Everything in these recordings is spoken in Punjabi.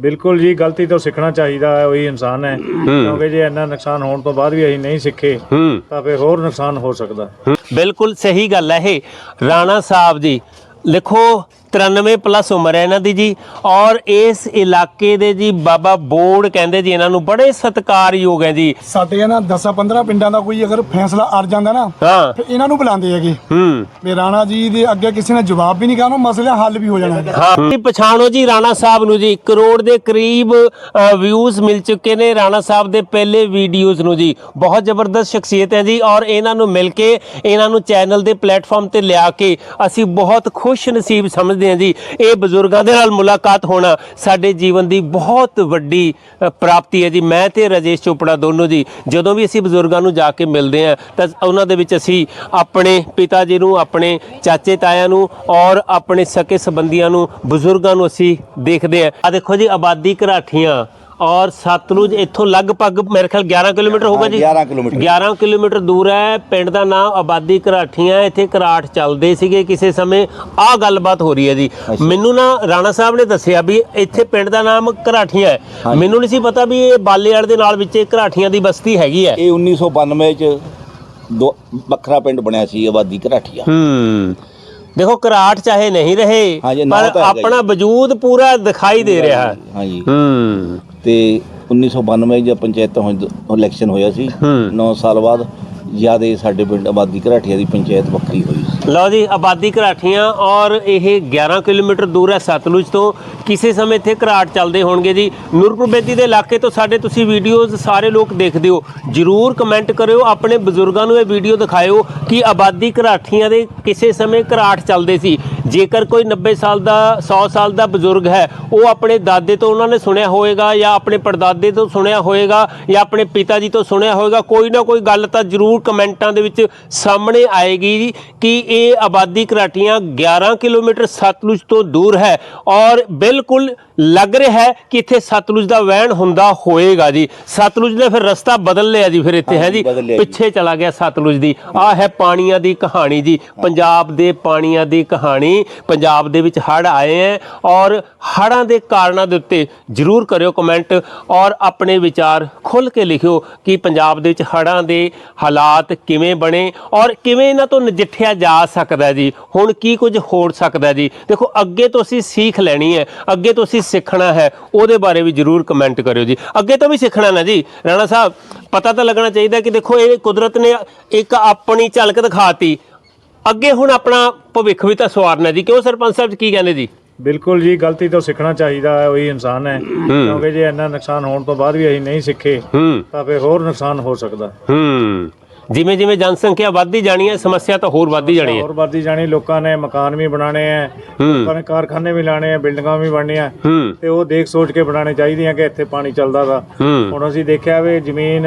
ਬਿਲਕੁਲ ਜੀ ਗਲਤੀ ਤੋਂ ਸਿੱਖਣਾ ਚਾਹੀਦਾ ਹੈ ਉਹੀ ਇਨਸਾਨ ਹੈ। ਕਿਉਂਕਿ ਜੇ ਇੰਨਾ ਨੁਕਸਾਨ ਹੋਣ ਤੋਂ ਬਾਅਦ ਵੀ ਅਸੀਂ ਨਹੀਂ ਸਿੱਖੇ ਤਾਂ ਫਿਰ ਹੋਰ ਨੁਕਸਾਨ ਹੋ ਸਕਦਾ। ਬਿਲਕੁਲ ਸਹੀ ਗੱਲ ਹੈ ਇਹ। ਰਾਣਾ ਸਾਹਿਬ ਜੀ ਲਿਖੋ 93 ਪਲੱਸ ਉਮਰ ਹੈ ਇਹਨਾਂ ਦੀ ਜੀ। ਔਰ ਇਸ ਇਲਾਕੇ ਦੇ ਜੀ ਬਾਬਾ ਬੋੜ ਕਹਿੰਦੇ ਜੀ ਇਹਨਾਂ ਨੂੰ ਬੜੇ ਸਤਿਕਾਰਯੋਗ ਹੈ ਜੀ। ਸਾਡੇ ਨਾ 10 15 ਪਿੰਡਾਂ ਦਾ ਕੋਈ ਅਗਰ ਫੈਸਲਾ ਅੜ ਜਾਂਦਾ ਨਾ ਹਾਂ। ਫਿਰ ਇਹਨਾਂ ਨੂੰ ਬੁਲਾਉਂਦੇ ਹੈਗੇ। ਹੂੰ। ਵੀ ਰਾਣਾ ਜੀ ਦੇ ਅੱਗੇ ਕਿਸੇ ਨੇ ਜਵਾਬ ਵੀ ਨਹੀਂ ਕਰਨਾ ਮਸਲਾ ਹੱਲ ਵੀ ਹੋ ਜਾਣਾ ਹਾਂ। ਜੀ ਪਛਾਣੋ ਜੀ ਰਾਣਾ ਸਾਹਿਬ ਨੂੰ ਜੀ ਕਰੋੜ ਦੇ ਕਰੀਬ ਵਿਊਜ਼ ਮਿਲ ਚੁੱਕੇ ਨੇ ਰਾਣਾ ਸਾਹਿਬ ਦੇ ਪਹਿਲੇ ਵੀਡੀਓਜ਼ ਨੂੰ ਜੀ। ਬਹੁਤ ਜ਼ਬਰਦਸਤ ਸ਼ਖਸੀਅਤ ਹੈ ਜੀ ਔਰ ਇਹਨਾਂ ਨੂੰ ਮਿਲ ਕੇ ਇਹਨਾਂ ਨੂੰ ਚੈਨਲ ਦੇ ਪਲੇਟਫਾਰਮ ਤੇ ਲਿਆ ਕੇ ਅਸੀਂ ਬਹੁਤ ਖੁਸ਼ ਨਸੀਬ ਸਮਝਦੇ ਹਾਂ ਜੀ। ਇਹ ਬਜ਼ੁਰਗਾਂ ਦੇ ਨਾਲ ਮੁਲਾਕਾਤ ਹੋਣਾ ਸਾਡੇ ਜੀਵਨ ਦੀ ਬਹੁਤ ਵੱਡੀ ਪ੍ਰਾਪਤੀ ਹੈ ਜੀ। ਮੈਂ ਤੇ ਰਾਜੇਸ਼ ਚੋਪੜਾ ਦੋਨੋਂ ਜੀ, ਜਦੋਂ ਵੀ ਅਸੀਂ ਬਜ਼ੁਰਗਾਂ ਨੂੰ ਜਾ ਕੇ ਮਿਲਦੇ ਹਾਂ, ਤਾਂ ਉਹਨਾਂ ਦੇ ਵਿੱਚ ਅਸੀਂ ਆਪਣੇ ਪਿਤਾ ਜੀ ਨੂੰ, ਆਪਣੇ ਚਾਚੇ ਤਾਇਆਂ ਨੂੰ ਔਰ ਆਪਣੇ ਸਕੇ ਸੰਬੰਧੀਆਂ ਨੂੰ, ਬਜ਼ੁਰਗਾਂ ਨੂੰ ਅਸੀਂ ਦੇਖਦੇ ਹਾਂ। ਆ ਦੇਖੋ ਜੀ, ਆਬਾਦੀ ਘਰਾਠੀਆਂ। ਔਰ ਸਤਲੁਜ ਇੱਥੋਂ ਲਗਭਗ ਮੇਰੇ ਖਿਆਲ 11 ਕਿਲੋਮੀਟਰ ਹੋਊਗਾ ਜੀ? 11 ਕਿਲੋਮੀਟਰ। 11 ਕਿਲੋਮੀਟਰ ਦੂਰ ਹੈ। ਪਿੰਡ ਦਾ ਨਾਮ ਆਬਾਦੀ ਘਰਾਠੀਆਂ ਇੱਥੇ ਘਰਾਟ ਚੱਲਦੇ ਸੀਗੇ ਕਿਸੇ ਸਮੇਂ। ਆਹ ਗੱਲਬਾਤ ਹੋ ਰਹੀ ਹੈ ਜੀ। ਮੈਨੂੰ ਨਾ ਰਾਣਾ ਸਾਹਿਬ ਨੇ ਦੱਸਿਆ ਵੀ ਇੱਥੇ ਪਿੰਡ ਦਾ ਨਾਮ ਘਰਾਠੀਆਂ ਹੈ। ਮੈਨੂੰ ਨਹੀਂ ਸੀ ਪਤਾ ਵੀ ਇਹ ਬਾਲੇਵਾਲ ਦੇ ਨਾਲ ਵਿੱਚ ਘਰਾਠੀਆਂ ਦੀ ਬਸਤੀ ਹੈਗੀ ਹੈ। ਇਹ 1992 ਚ ਦੋ ਵੱਖਰਾ ਪਿੰਡ ਬਣਿਆ ਸੀ ਆਬਾਦੀ ਘਰਾਠੀਆ। ਹੂੰ। ਦੇਖੋ ਘਰਾਟ ਚਾਹੇ ਨਹੀਂ ਰਹੇ ਪਰ ਆਪਣਾ ਵਜੂਦ ਪੂਰਾ ਦਿਖਾਈ ਦੇ ਰਿਹਾ। ਹੈ ਹਾਂਜੀ। ਹੂੰ। ਤੇ 1992 ਚ ਪੰਚਾਇਤ ਇਲੈਕਸ਼ਨ ਹੋਇਆ ਸੀ ਹੂੰ। 9 ਸਾਲ ਬਾਅਦ ਜ਼ਿਆਦਾ ਸਾਡੇ ਪਿੰਡ ਆਬਾਦੀ ਘਰਾਠੀਆ ਦੀ ਪੰਚਾਇਤ ਵੱਖਰੀ ਹੋਈ ਲਓ ਜੀ ਆਬਾਦੀ ਘਰਾਠੀਆਂ ਔਰ ਇਹ 11 ਕਿਲੋਮੀਟਰ ਦੂਰ ਹੈ ਸਤਲੁਜ ਤੋਂ। ਕਿਸੇ ਸਮੇਂ ਇੱਥੇ ਘਰਾਟ ਚੱਲਦੇ ਹੋਣਗੇ ਜੀ। ਨੂਰਪੁਰ ਬੇਦੀ ਦੇ ਇਲਾਕੇ ਤੋਂ ਸਾਡੇ ਤੁਸੀਂ ਵੀਡੀਓਜ਼ ਸਾਰੇ ਲੋਕ ਦੇਖਦੇ ਹੋ। ਜਰੂਰ ਕਮੈਂਟ ਕਰਿਓ ਆਪਣੇ ਬਜ਼ੁਰਗਾਂ ਨੂੰ ਇਹ ਵੀਡੀਓ ਦਿਖਾਇਓ ਕਿ ਆਬਾਦੀ ਘਰਾਠੀਆਂ ਦੇ ਕਿਸੇ ਸਮੇਂ ਘਰਾਟ ਚੱਲਦੇ ਸੀ। ਜੇਕਰ ਕੋਈ 90 ਸਾਲ ਦਾ 100 ਸਾਲ ਦਾ ਬਜ਼ੁਰਗ ਹੈ ਉਹ ਆਪਣੇ ਦਾਦੇ ਤੋਂ ਉਹਨਾਂ ਨੇ ਸੁਣਿਆ ਹੋਵੇਗਾ ਜਾਂ ਆਪਣੇ ਪੜਦਾਦੇ ਤੋਂ ਸੁਣਿਆ ਹੋਵੇਗਾ ਜਾਂ ਆਪਣੇ ਪਿਤਾ ਜੀ ਤੋਂ ਸੁਣਿਆ ਹੋਵੇਗਾ ਕੋਈ ਨਾ ਕੋਈ ਗੱਲ ਤਾਂ ਜਰੂਰ ਕਮੈਂਟਾਂ ਦੇ ਵਿੱਚ ਸਾਹਮਣੇ ਆਏਗੀ ਕਿ ਇਹ ਆਬਾਦੀ ਘਰਾਟੀਆਂ 11 ਕਿਲੋਮੀਟਰ ਸਤਲੁਜ ਤੋਂ ਦੂਰ ਹੈ ਔਰ ਬਿਲਕੁਲ ਲੱਗ ਰਿਹਾ ਹੈ ਕਿ ਇੱਥੇ ਸਤਲੁਜ ਦਾ ਵਹਿਣ ਹੁੰਦਾ ਹੋਏਗਾ ਜੀ। ਸਤਲੁਜ ਨੇ ਫਿਰ ਰਸਤਾ ਬਦਲ ਲਿਆ ਜੀ ਫਿਰ ਇੱਥੇ ਹੈ ਜੀ। ਪਿੱਛੇ ਚਲਾ ਗਿਆ ਸਤਲੁਜ ਦੀ। ਆ ਹੈ ਪਾਣੀਆਂ ਦੀ ਕਹਾਣੀ ਜੀ। ਪੰਜਾਬ ਦੇ ਪਾਣੀਆਂ ਦੀ ਕਹਾਣੀ। ਪੰਜਾਬ ਦੇ ਵਿੱਚ ਹੜ੍ਹ ਆਏ ਹੈ ਔਰ ਹੜ੍ਹਾਂ ਦੇ ਕਾਰਨਾਂ ਦੇ ਉੱਤੇ ਜਰੂਰ ਕਰਿਓ ਕਮੈਂਟ ਔਰ ਆਪਣੇ ਵਿਚਾਰ ਖੁੱਲ ਕੇ ਲਿਖਿਓ ਕਿ ਪੰਜਾਬ ਦੇ ਵਿੱਚ ਹੜ੍ਹਾਂ ਦੇ ਹਾਲਾਤ ਕਿਵੇਂ ਬਣੇ ਔਰ ਕਿਵੇਂ ਇਹਨਾਂ ਤੋਂ ਨਜਿੱਠਿਆ ਜਾ ਸਕਦਾ ਜੀ? ਹੁਣ ਕੀ ਕੁਝ ਹੋ ਸਕਦਾ ਜੀ? ਦੇਖੋ, ਅੱਗੇ ਤੋਂ ਅਸੀਂ ਸੀਖ ਲੈਣੀ ਹੈ, ਅੱਗੇ ਤੋਂ ਅਸੀਂ ਸਿੱਖਣਾ ਹੈ, ਉਹਦੇ ਬਾਰੇ ਵੀ ਜਰੂਰ ਕਮੈਂਟ ਕਰਿਓ ਜੀ। ਅੱਗੇ ਤੋਂ ਵੀ ਸਿੱਖਣਾ ਨਾ ਜੀ। ਰਾਣਾ ਸਾਹਿਬ, ਪਤਾ ਤਾਂ ਲੱਗਣਾ ਚਾਹੀਦਾ ਕਿ ਦੇਖੋ, ਇਹ ਕੁਦਰਤ ਨੇ ਇੱਕ ਆਪਣੀ ਝਲਕ ਦਿਖਾਤੀ। ਅੱਗੇ ਹੁਣ ਆਪਣਾ ਭਵਿੱਖ ਵੀ ਤਾਂ ਸਵਾਰਨਾ ਜੀ। ਕਿਉਂ ਸਰਪੰਚ ਸਾਹਿਬ ਕੀ ਕਹਿੰਦੇ ਜੀ? ਬਿਲਕੁਲ ਜੀ ਗਲਤੀ ਤੋਂ ਸਿੱਖਣਾ ਚਾਹੀਦਾ ਹੈ ਉਹੀ ਇਨਸਾਨ ਹੈ। ਕਿਉਂਕਿ ਜੇ ਇੰਨਾ ਨੁਕਸਾਨ ਹੋਣ ਤੋਂ ਬਾਅਦ ਵੀ ਅਸੀਂ ਨਹੀਂ ਸਿੱਖੇ ਤਾਂ ਫਿਰ ਹੋਰ ਨੁਕਸਾਨ ਹੋ ਸਕਦਾ। ਹੂੰ। ਜਿਵੇਂ ਜਿਵੇਂ ਜਨਸੰਖਿਆ ਵੱਧਦੀ ਜਾਣੀ ਹੈ ਸਮੱਸਿਆ ਤਾਂ ਹੋਰ ਵੱਧਦੀ ਜਾਣੀ ਹੈ। ਹੋਰ ਵੱਧਦੀ ਜਾਣੀ ਲੋਕਾਂ ਨੇ ਮਕਾਨ ਵੀ ਬਣਾਣੇ ਆ ਲੋਕਾਂ ਨੇ ਕਾਰਖਾਨੇ ਵੀ ਲਾਣੇ ਆ ਬਿਲਡਿੰਗਾਂ ਵੀ ਬਣਨੀਆਂ। ਤੇ ਉਹ ਦੇਖ ਸੋਚ ਕੇ ਬਣਾਣੇ ਚਾਹੀਦੀਆਂ ਕਿ ਇੱਥੇ ਪਾਣੀ ਚੱਲਦਾ ਦਾ ਹੁਣ ਅਸੀਂ ਦੇਖਿਆ ਵੀ ਜ਼ਮੀਨ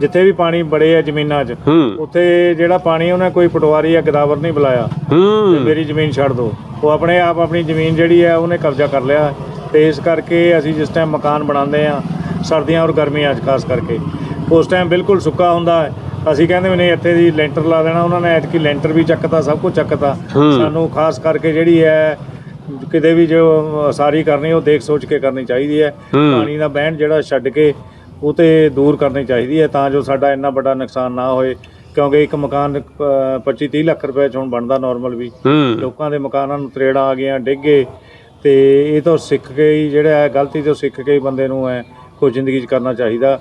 ਜਿੱਥੇ ਵੀ ਪਾਣੀ ਬੜੇ ਆ ਜ਼ਮੀਨਾਂ 'ਚ ਉੱਥੇ ਜਿਹੜਾ ਪਾਣੀ ਉਹਨੇ ਕੋਈ ਪਟਵਾਰੀ ਜਾਂ ਗਦਾਵਰ ਨਹੀਂ ਬੁਲਾਇਆ। ਤੇ ਮੇਰੀ ਜ਼ਮੀਨ ਛੱਡ ਦਿਓ ਉਹ ਆਪਣੇ ਆਪ ਆਪਣੀ ਜ਼ਮੀਨ ਜਿਹੜੀ ਹੈ ਉਹਨੇ ਕਬਜ਼ਾ ਕਰ ਲਿਆ। ਤੇ ਇਸ ਕਰਕੇ ਅਸੀਂ ਜਿਸ ਟਾਈਮ ਮਕਾਨ ਬਣਾਉਂਦੇ ਆ ਸਰਦੀਆਂ ਔਰ ਗਰਮੀਆਂ 'ਚ ਖਾਸ ਕਰਕੇ। ਉਸ ਟਾਈਮ ਬਿਲਕੁਲ ਸੁੱਕਾ ਹੁੰਦਾ ਹੈ। ਅਸੀਂ ਕਹਿੰਦੇ ਵੀ ਨਹੀਂ ਇੱਥੇ ਦੀ ਲੈਂਟਰ ਲਾ ਦੇਣਾ ਉਹਨਾਂ ਨੇ ਐਤਕੀ ਲੈਂਟਰ ਵੀ ਚੱਕਤਾ ਸਭ ਕੁਝ ਚੱਕਤਾ। ਸਾਨੂੰ ਖਾਸ ਕਰਕੇ ਜਿਹੜੀ ਹੈ ਕਿਤੇ ਵੀ ਜੋ ਸਾਰੀ ਕਰਨੀ ਉਹ ਦੇਖ ਸੋਚ ਕੇ ਕਰਨੀ ਚਾਹੀਦੀ ਹੈ। ਪਾਣੀ ਦਾ ਬਹਿਣ ਜਿਹੜਾ ਛੱਡ ਕੇ ਉਹ ਤੇ ਦੂਰ ਕਰਨੀ ਚਾਹੀਦੀ ਹੈ ਤਾਂ ਜੋ ਸਾਡਾ ਇੰਨਾ ਵੱਡਾ ਨੁਕਸਾਨ ਨਾ ਹੋਏ ਕਿਉਂਕਿ ਇੱਕ ਮਕਾਨ 25 30 ਲੱਖ ਰੁਪਏ ਚ ਹੁਣ ਬਣਦਾ ਨਾਰਮਲ ਵੀ। ਲੋਕਾਂ ਦੇ ਮਕਾਨਾਂ ਨੂੰ ਤਰੇੜਾਂ ਆ ਗਈਆਂ ਡਿੱਗੇ ਤੇ ਇਹ ਤੋਂ ਸਿੱਖ ਕੇ ਹੀ ਜਿਹੜਾ ਹੈ ਗਲਤੀ ਤੋਂ ਸਿੱਖ ਕੇ ਹੀ ਬੰਦੇ ਨੂੰ ਹੈ ਕੋਈ ਜ਼ਿੰਦਗੀ 'ਚ ਕਰਨਾ ਚਾਹੀਦਾ।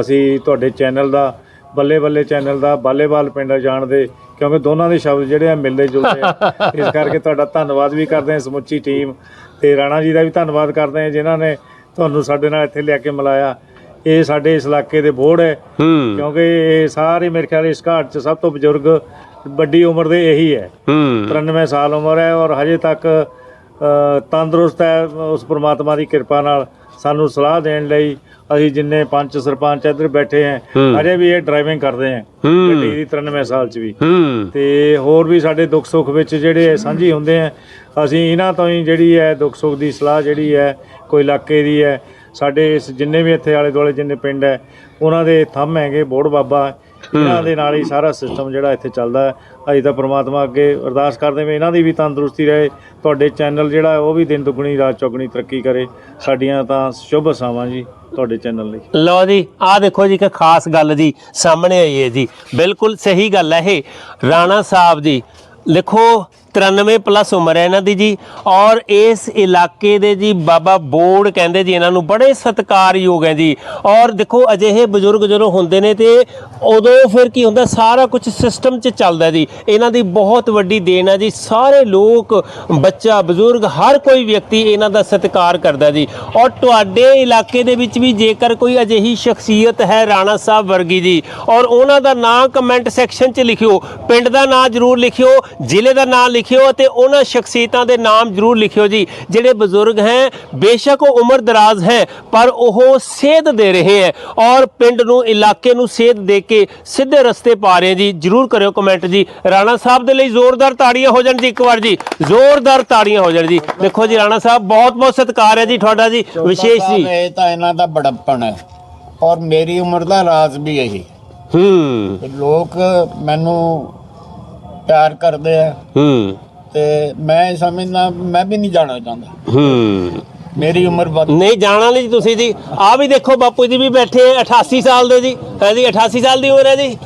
ਅਸੀਂ ਤੁਹਾਡੇ ਚੈਨਲ ਦਾ ਬੱਲੇ ਬੱਲੇ ਚੈਨਲ ਦਾ ਬਾਲੇਵਾਲ ਪਿੰਡ ਜਾਣਦੇ ਕਿਉਂਕਿ ਦੋਨਾਂ ਦੇ ਸ਼ਬਦ ਜਿਹੜੇ ਆ ਮਿਲਦੇ ਜੁਲਦੇ ਆ। ਇਸ ਕਰਕੇ ਤੁਹਾਡਾ ਧੰਨਵਾਦ ਵੀ ਕਰਦੇ ਹਾਂ ਸਮੁੱਚੀ ਟੀਮ ਤੇ ਰਾਣਾ ਜੀ ਦਾ ਵੀ ਧੰਨਵਾਦ ਕਰਦੇ ਹਾਂ ਜਿਨ੍ਹਾਂ ਨੇ ਤੁਹਾਨੂੰ ਸਾਡੇ ਨਾਲ ਇੱਥੇ ਲਿਆ ਕੇ ਮਿਲਾਇਆ। ਇਹ ਸਾਡੇ ਇਸ ਇਲਾਕੇ ਦੇ ਬੋਰਡ ਹੈ। ਕਿਉਂਕਿ ਇਹ ਸਾਰੇ ਮੇਰੇ ਖਿਆਲ ਇਸ ਘਾਟ 'ਚ ਸਭ ਤੋਂ ਬਜ਼ੁਰਗ ਵੱਡੀ ਉਮਰ ਦੇ ਇਹੀ ਹੈ। ਹੂੰ। 93 ਸਾਲ ਉਮਰ ਹੈ ਔਰ ਹਜੇ ਤੱਕ ਤੰਦਰੁਸਤ ਹੈ ਉਸ ਪ੍ਰਮਾਤਮਾ ਦੀ ਕਿਰਪਾ ਨਾਲ ਸਾਨੂੰ ਸਲਾਹ ਦੇਣ ਲਈ ਅਸੀਂ ਜਿੰਨੇ ਪੰਚ ਸਰਪੰਚ ਇੱਧਰ ਬੈਠੇ ਹੈ ਹੂੰ। ਹਜੇ ਵੀ ਇਹ ਡਰਾਈਵਿੰਗ ਕਰਦੇ ਹੈ ਹੂੰ। ਗੱਡੀ ਦੀ 93 ਸਾਲ 'ਚ ਵੀ। ਤੇ ਹੋਰ ਵੀ ਸਾਡੇ ਦੁੱਖ ਸੁੱਖ ਵਿੱਚ ਜਿਹੜੇ ਸਾਂਝੀ ਹੁੰਦੇ ਆ ਅਸੀਂ ਇਹਨਾਂ ਤੋਂ ਹੀ ਜਿਹੜੀ ਹੈ ਦੁੱਖ ਸੁੱਖ ਦੀ ਸਲਾਹ ਜਿਹੜੀ ਹੈ ਕੋਈ ਇਲਾਕੇ ਦੀ ਹੈ ਸਾਡੇ ਇਸ ਜਿੰਨੇ ਵੀ ਇੱਥੇ ਆਲੇ ਦੁਆਲੇ ਜਿੰਨੇ ਪਿੰਡ ਹੈ, ਉਹਨਾਂ ਦੇ ਥੰਮ ਹੈਗੇ ਬੋੜ ਬਾਬਾ। ਇਹਨਾਂ ਦੇ ਨਾਲ ਹੀ ਸਾਰਾ ਸਿਸਟਮ ਜਿਹੜਾ ਇੱਥੇ ਚੱਲਦਾ ਹੈ। ਅਸੀਂ ਤਾਂ ਪ੍ਰਮਾਤਮਾ ਅੱਗੇ ਅਰਦਾਸ ਕਰਦੇ ਵੀ ਇਹਨਾਂ ਦੀ ਵੀ ਤੰਦਰੁਸਤੀ ਰਹੇ। ਤੁਹਾਡੇ ਚੈਨਲ ਜਿਹੜਾ ਉਹ ਵੀ ਦਿਨ ਦੁਗਣੀ, ਰਾਤ ਚੌਗਣੀ ਤਰੱਕੀ ਕਰੇ। ਸਾਡੀਆਂ ਤਾਂ ਸ਼ੁਭ ਆਸਾਵਾਂ ਜੀ ਤੁਹਾਡੇ ਚੈਨਲ ਲਈ। ਲਓ ਜੀ, ਆਹ ਦੇਖੋ ਜੀ ਇੱਕ ਖਾਸ ਗੱਲ ਜੀ ਸਾਹਮਣੇ ਆਈ ਹੈ ਜੀ। ਬਿਲਕੁਲ ਸਹੀ ਗੱਲ ਹੈ ਇਹ। ਰਾਣਾ ਸਾਹਿਬ ਜੀ ਲਿਖੋ 93 ਪਲੱਸ ਉਮਰ ਹੈ ਇਹਨਾਂ ਦੀ ਜੀ। ਔਰ ਇਸ ਇਲਾਕੇ ਦੇ ਜੀ ਬਾਬਾ ਬੋੜ ਕਹਿੰਦੇ ਜੀ ਇਹਨਾਂ ਨੂੰ ਬੜੇ ਸਤਿਕਾਰਯੋਗ ਹੈ ਜੀ। ਔਰ ਦੇਖੋ ਅਜਿਹੇ ਬਜ਼ੁਰਗ ਜਦੋਂ ਹੁੰਦੇ ਨੇ ਤੇ ਉਦੋਂ ਫਿਰ ਕੀ ਹੁੰਦਾ, ਸਾਰਾ ਕੁਝ ਸਿਸਟਮ 'ਚ ਚੱਲਦਾ ਜੀ। ਇਹਨਾਂ ਦੀ ਬਹੁਤ ਵੱਡੀ ਦੇਣ ਹੈ ਜੀ। ਸਾਰੇ ਲੋਕ, ਬੱਚਾ, ਬਜ਼ੁਰਗ, ਹਰ ਕੋਈ ਵਿਅਕਤੀ ਇਹਨਾਂ ਦਾ ਸਤਿਕਾਰ ਕਰਦਾ ਜੀ। ਔਰ ਤੁਹਾਡੇ ਇਲਾਕੇ ਦੇ ਵਿੱਚ ਵੀ ਜੇਕਰ ਕੋਈ ਅਜਿਹੀ ਸ਼ਖਸੀਅਤ ਹੈ ਰਾਣਾ ਸਾਹਿਬ ਵਰਗੀ ਜੀ, ਔਰ ਉਹਨਾਂ ਦਾ ਨਾਂ ਕਮੈਂਟ ਸੈਕਸ਼ਨ 'ਚ ਲਿਖਿਓ। ਪਿੰਡ ਦਾ ਨਾਂ ਜ਼ਰੂਰ ਲਿਖਿਓ, ਜ਼ਿਲ੍ਹੇ ਦਾ ਨਾਂ ਲਿਖਿਓ ਅਤੇ ਉਹਨਾਂ ਸ਼ਖਸੀਅਤਾਂ ਦੇ ਨਾਮ ਜ਼ਰੂਰ ਲਿਖਿਓ ਜੀ। ਜਿਹੜੇ ਬਜ਼ੁਰਗ ਹੈ ਬੇਸ਼ੱਕ ਉਹ ਉਮਰ ਦਰਾਜ਼ ਹੈ ਪਰ ਉਹ ਸੇਧ ਦੇ ਰਹੇ ਹੈ। ਔਰ ਪਿੰਡ ਨੂੰ ਇਲਾਕੇ ਨੂੰ ਸੇਧ ਦੇ ਕੇ ਸਿੱਧੇ ਰਸਤੇ ਪਾ ਰਹੇ ਜੀ। ਜ਼ਰੂਰ ਕਰਿਓ ਕਮੈਂਟ ਜੀ। ਰਾਣਾ ਸਾਹਿਬ ਦੇ ਲਈ ਜ਼ੋਰਦਾਰ ਤਾੜੀਆਂ ਹੋ ਜਾਣ ਜੀ ਇੱਕ ਵਾਰ ਜੀ। ਜ਼ੋਰਦਾਰ ਤਾੜੀਆਂ ਹੋ ਜਾਣ ਜੀ। ਦੇਖੋ ਜੀ ਰਾਣਾ ਸਾਹਿਬ ਬਹੁਤ ਬਹੁਤ ਸਤਿਕਾਰ ਹੈ ਜੀ ਤੁਹਾਡਾ ਜੀ ਵਿਸ਼ੇਸ਼ ਜੀ। ਇਹ ਤਾਂ ਇਹਨਾਂ ਦਾ ਬੜਪਣ ਹੈ। ਔਰ ਮੇਰੀ ਉਮਰ ਦਾ ਰਾਜ਼ ਵੀ ਇਹੀ। ਹੂੰ। ਲੋਕ ਮੈਨੂੰ ਪਿਆਰ ਕਰਦੇ ਆ। ਹੂੰ। ਤੇ ਮੈਂ ਸਮਝਦਾ ਮੈਂ ਵੀ ਨਹੀਂ ਜਾਣਾ ਚਾਹੁੰਦਾ। ਹੂੰ। ਮੇਰੀ ਉਮਰ ਵੱਧ ਨਹੀਂ ਜਾਣਾ ਨਹੀਂ ਤੁਸੀਂ ਜੀ। ਆ ਵੀ ਦੇਖੋ ਬਾਪੂ ਜੀ ਵੀ ਬੈਠੇ ਹੈ 88 ਸਾਲ ਦੇ ਜੀ। ਹੈ ਜੀ 88 ਸਾਲ ਦੀ ਉਮਰ ਹੈ ਜੀ।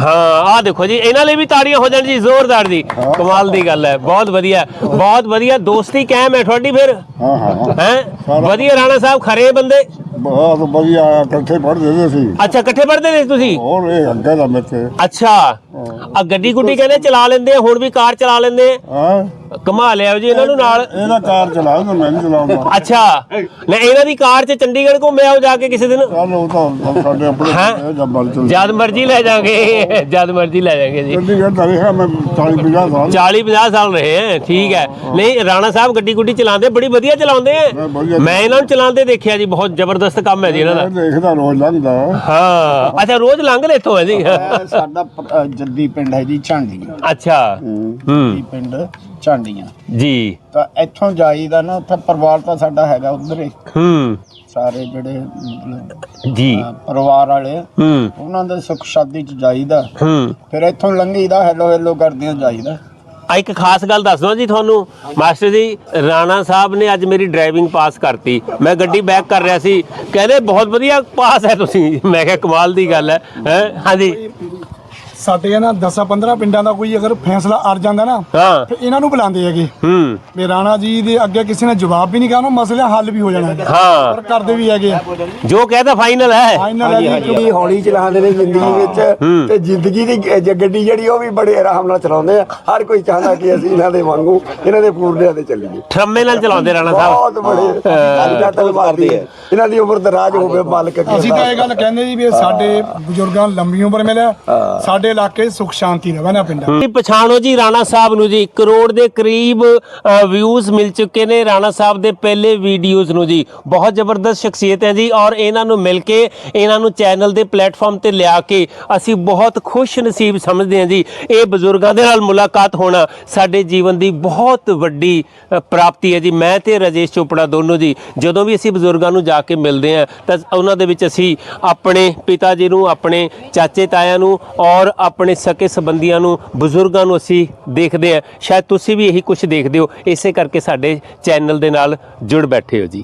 ਹਾਂ ਆਹ ਦੇਖੋ ਜੀ ਇਹਨਾਂ ਲਈ ਵੀ ਤਾੜੀਆਂ ਹੋ ਜਾਣ ਜੀ ਜ਼ੋਰਦਾਰ ਜੀ। ਕਮਾਲ ਦੀ ਗੱਲ ਹੈ ਬਹੁਤ ਵਧੀਆ। ਬਹੁਤ ਵਧੀਆ ਦੋਸਤੀ ਕਾਇਮ ਹੈ ਤੁਹਾਡੀ ਫਿਰ। ਹਾਂ ਹਾਂ ਹੈ। ਵਧੀਆ ਰਾਣਾ ਸਾਹਿਬ ਖਰੇ ਬੰਦੇ। ਬਹੁਤ ਵਧੀਆ ਇਕੱਠੇ ਪੜ੍ਹਦੇ ਹੁੰਦੇ ਸੀ। ਅੱਛਾ ਇਕੱਠੇ ਪੜ੍ਹਦੇ ਨੇ ਤੁਸੀਂ? ਹੋਰ ਇਹ ਅੱਗੇ ਦਾ ਮੇਰੇ ਅੱਛਾ। ਆ ਗੱਡੀ ਗੁੱਡੀ ਕਹਿੰਦੇ ਚਲਾ ਲੈਂਦੇ ਆ ਹੁਣ ਵੀ ਕਾਰ ਚਲਾ ਲੈਂਦੇ ਆ। ਹਾਂ। ਕਮਾ ਲਿਆ ਜੀ ਇਹਨਾਂ ਨੂੰ ਨਾਲ। ਇਹਦਾ ਕਾਰ ਚਲਾਉਂਦਾ ਮੈਂ ਨਹੀਂ ਚਲਾਉਂਦਾ। ਅੱਛਾ। ਨਾ ਇਹਨਾਂ ਦੀ ਕਾਰ 'ਚ ਚੰਡੀਗੜ੍ਹ ਘੁੰਮਿਆ ਆਓ ਜਾ ਕੇ ਕਿਸੇ ਦਿਨ। ਚੱਲ ਉਹ ਤਾਂ ਸਾਡੇ ਆਪਣੇ ਹੈਂ? ਜਦ ਮਰ ਚੱਲ ਜਦ ਮਰਜ਼ੀ ਲੈ ਜਾਗੇ ਜਦ ਮਰਜ਼ੀ ਲੈ ਜਾਗੇ ਜੀ। ਚੰਡੀਗੜ੍ਹ ਦਾ ਰਿਹਾ ਮੈਂ 40 50 ਸਾਲ। 40 50 ਸਾਲ ਰਹੇ ਹੈ ਠੀਕ ਹੈ। ਨਹੀਂ ਰਾਣਾ ਸਾਹਿਬ ਗੱਡੀ ਗੁੱਡੀ ਚਲਾਉਂਦੇ ਬੜੀ ਵਧੀਆ ਚਲਾਉਂਦੇ ਆ। ਮੈਂ ਵਧੀਆ- ਮੈਂ ਇਹਨਾਂ ਨੂੰ ਚਲਾਉਂਦੇ ਦੇਖਿਆ ਜੀ ਬਹੁਤ ਜ਼ਬਰਦਸਤ ਕੰਮ ਹੈ ਜੀ ਇਹਨਾਂ ਮੈਂ ਦਾ ਦੇਖਦਾ ਰੋਜ਼ ਲੰਘਦਾ। ਹਾਂ। ਅੱਛਾ ਰੋਜ਼ ਲੰਘ ਲੈਤੋਂ ਹੈ ਜੀ। ਸਾਡਾ ਜੱਦੀ ਪਿੰਡ ਹੈ ਜੀ ਝਾਂਡੀਆਂ। ਅੱਛਾ। ਜੱਦੀ ਹੂੰ। ਪਿੰਡ ਝਾਂਡੀਆਂ। ਜੀ। ਤਾਂ ਇੱਥੋਂ ਜਾਈਦਾ ਨਾ ਉੱਥੇ ਪਰਿਵਾਰ ਤਾਂ ਸਾਡਾ ਹੈਗਾ ਉਧਰ। ਹੀ। ਹੂੰ ਸਾਰੇ ਜਿਹੜੇ ਮਤਲਬ, ਜੀ। ਪਰਿਵਾਰ ਵਾਲੇ ਹੂੰ। ਉਹਨਾਂ ਦੇ ਸੁੱਖ ਸ਼ਾਦੀ ਚ ਜਾਈਦਾ। ਹੂੰ। ਫਿਰ ਇੱਥੋਂ ਲੰਘੀਦਾ ਹੈਲੋ ਹੈਲੋ ਕਰਦਿਆਂ ਜਾਈਦਾ। ਆ ਇੱਕ ਖਾਸ ਗੱਲ ਦੱਸ ਦਵਾਂ ਜੀ ਤੁਹਾਨੂੰ। ਮਾਸਟਰ ਜੀ ਰਾਣਾ ਸਾਹਿਬ ਨੇ ਅੱਜ ਮੇਰੀ ਡਰਾਈਵਿੰਗ ਪਾਸ ਕਰਤੀ। ਮੈਂ ਗੱਡੀ ਬੈਕ ਕਰ ਰਿਹਾ ਸੀ। ਕਹਿੰਦੇ ਬਹੁਤ ਵਧੀਆ ਪਾਸ ਹੈ ਤੁਸੀਂ। ਮੈਂ ਕਿਹਾ ਕਮਾਲ ਦੀ ਗੱਲ ਹੈ। ਹੈਂ? ਹਾਂਜੀ। ਸਾਡੇ ਨਾ 10 15 ਪਿੰਡਾਂ ਦਾ ਕੋਈ ਅਗਰ ਫੈਸਲਾ ਅੜ ਜਾਂਦਾ ਨਾ ਹਾਂ। ਫਿਰ ਇਹਨਾਂ ਨੂੰ ਬੁਲਾਉਂਦੇ ਹੈਗੇ। ਹੂੰ। ਵੀ ਰਾਣਾ ਜੀ ਦੇ ਅੱਗੇ ਕਿਸੇ ਨੇ ਜਵਾਬ ਵੀ ਨਹੀਂ ਕਰਨਾ ਮਸਲਾ ਹੱਲ ਵੀ ਹੋ ਜਾਣਾ ਹੈ ਹਾਂ। ਪਰ ਕਰਦੇ ਵੀ ਹੈਗੇ ਜੋ ਕਹਿੰਦਾ ਫਾਈਨਲ ਹੈ। ਫਾਈਨਲ ਹੈ ਜੀ। ਜ਼ਿੰਦਗੀ ਹੌਲੀ ਚਲਾਉਂਦੇ ਨੇ ਜ਼ਿੰਦਗੀ ਵਿੱਚ ਤੇ ਜ਼ਿੰਦਗੀ ਦੀ ਗ- ਜ- ਗੱਡੀ ਜਿਹੜੀ ਉਹ ਵੀ ਬੜੇ ਆਰਾਮ ਨਾਲ ਚਲਾਉਂਦੇ ਆ। ਹਰ ਕੋਈ ਚਾਹੁੰਦਾ ਕਿ ਅਸੀਂ ਇਹਨਾਂ ਦੇ ਵਾਂਗੂ ਇਹਨਾਂ ਦੇ ਪੂਰਨਿਆਂ ਤੇ ਚੱਲੀਏ। ਠਰਮੇ ਨਾਲ ਚਲਾਉਂਦੇ ਰਾਣਾ ਬਹੁਤ ਸਾਹਿਬ ਬੜੇ ਅੱਜ ਤੱਕ ਮਾਰਦੀ ਹੈ। ਇਹਨਾਂ ਦੀ ਉਮਰ ਦਰਾਜ ਹੋਵੇ ਮਾਲਕ ਅੱਗੇ ਅਸੀਂ ਤਾਂ ਇਹ ਗੱਲ ਕਹਿੰਦੇ ਜੀ ਵੀ ਇਹ ਸਾਡੇ ਬਜ਼ੁਰਗਾਂ ਨੂੰ ਲੰਬੀ ਉਮਰ ਮਿਲੇ ਸਾਡੇ ਇਲਾਕੇ ਸੁਖ ਸ਼ਾਂਤੀ ਰਵੇ ਨਾ ਪਿੰਡਾਂ ਤੁਸੀਂ ਪਛਾਣੋ ਜੀ, ਰਾਣਾ ਸਾਹਿਬ ਨੂੰ ਜੀ, ਕਰੋੜ ਦੇ ਕਰੀਬ ਵਿਊਜ਼ ਮਿਲ ਚੁੱਕੇ ਨੇ ਰਾਣਾ ਸਾਹਿਬ ਦੇ ਪਹਿਲੇ ਵੀਡੀਓਜ਼ ਨੂੰ ਜੀ। ਬਹੁਤ ਜ਼ਬਰਦਸਤ ਸ਼ਖਸੀਅਤ ਹੈ ਜੀ ਔਰ ਇਹਨਾਂ ਨੂੰ ਮਿਲ ਕੇ, ਇਹਨਾਂ ਨੂੰ ਚੈਨਲ ਦੇ ਪਲੇਟਫਾਰਮ ਤੇ ਲਿਆ ਕੇ ਅਸੀਂ ਬਹੁਤ ਖੁਸ਼ ਨਸੀਬ ਸਮਝਦੇ ਹਾਂ ਜੀ। ਇਹ ਬਜ਼ੁਰਗਾਂ ਦੇ ਨਾਲ ਮੁਲਾਕਾਤ ਹੋਣਾ ਸਾਡੇ ਜੀਵਨ ਦੀ ਬਹੁਤ ਵੱਡੀ ਪ੍ਰਾਪਤੀ ਹੈ ਜੀ। ਮੈਂ ਤੇ ਰਾਜੇਸ਼ ਚੋਪੜਾ ਦੋਨੋਂ ਜੀ, ਜਦੋਂ ਵੀ ਅਸੀਂ ਬਜ਼ੁਰਗਾਂ ਨੂੰ ਜਾ ਕੇ ਮਿਲਦੇ ਹਾਂ, ਤਾਂ ਉਹਨਾਂ ਦੇ ਵਿੱਚ ਅਸੀਂ ਆਪਣੇ ਪਿਤਾ ਜੀ ਨੂੰ, ਆਪਣੇ ਚਾਚੇ ਤਾਇਆਂ ਨੂੰ ਔਰ ਆਪਣੇ ਸਕੇ ਸੰਬੰਧੀਆਂ ਨੂੰ, ਬਜ਼ੁਰਗਾਂ ਨੂੰ ਅਸੀਂ ਦੇਖਦੇ ਹਾਂ। ਸ਼ਾਇਦ ਤੁਸੀਂ ਵੀ ਇਹੀ ਕੁਝ ਦੇਖਦੇ ਹੋ। ਇਸੇ ਕਰਕੇ ਸਾਡੇ ਚੈਨਲ ਦੇ ਨਾਲ ਜੁੜ ਬੈਠੇ ਹੋ ਜੀ।